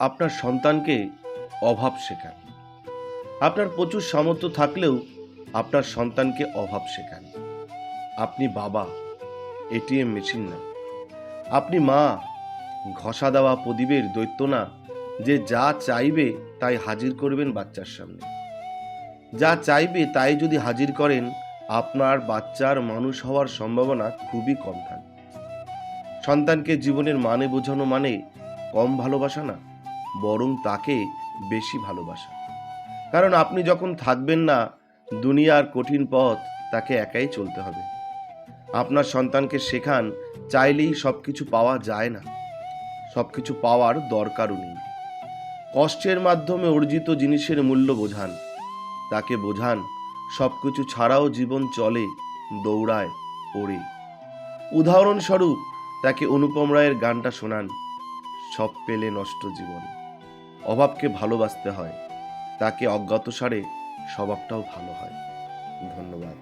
আপনার সন্তানকে অভাব শেখান। আপনার প্রচুর সামর্থ্য থাকলেও আপনার সন্তানকে অভাব শেখান। আপনি বাবা, এটিএম মেশিন না। আপনি মা, ঘষা দেওয়া প্রদীপের দৈত্য না, যে যা চাইবে তাই হাজির করবেন বাচ্চার সামনে। যা চাইবে তাই যদি হাজির করেন, আপনার বাচ্চার মানুষ হওয়ার সম্ভাবনা খুবই কম থাকে। সন্তানকে জীবনের মানে বোঝানো মানে কম ভালোবাসা না। বরং তাকে বেশি ভালোবাসা। কারণ আপনি যখন থাকবেন না, দুনিয়ার কঠিন পথ তাকে একাই চলতে হবে। আপনার সন্তানকে শেখান, চাইলেই সব কিছু পাওয়া যায় না। সব কিছু পাওয়ার দরকারও নেই। কষ্টের মাধ্যমে অর্জিত জিনিসের মূল্য বোঝান। তাকে বোঝান সব কিছু ছাড়াও জীবন চলে, দৌড়ায়, ওড়ে। উদাহরণস্বরূপ, তাকে অনুপম রায়ের গানটা শোনান, সব পেলে নষ্ট জীবন। অভাবকে ভালোবাসতে হয় তাকে অজ্ঞাতসারে স্বভাবটাও ভালো হয়। ধন্যবাদ।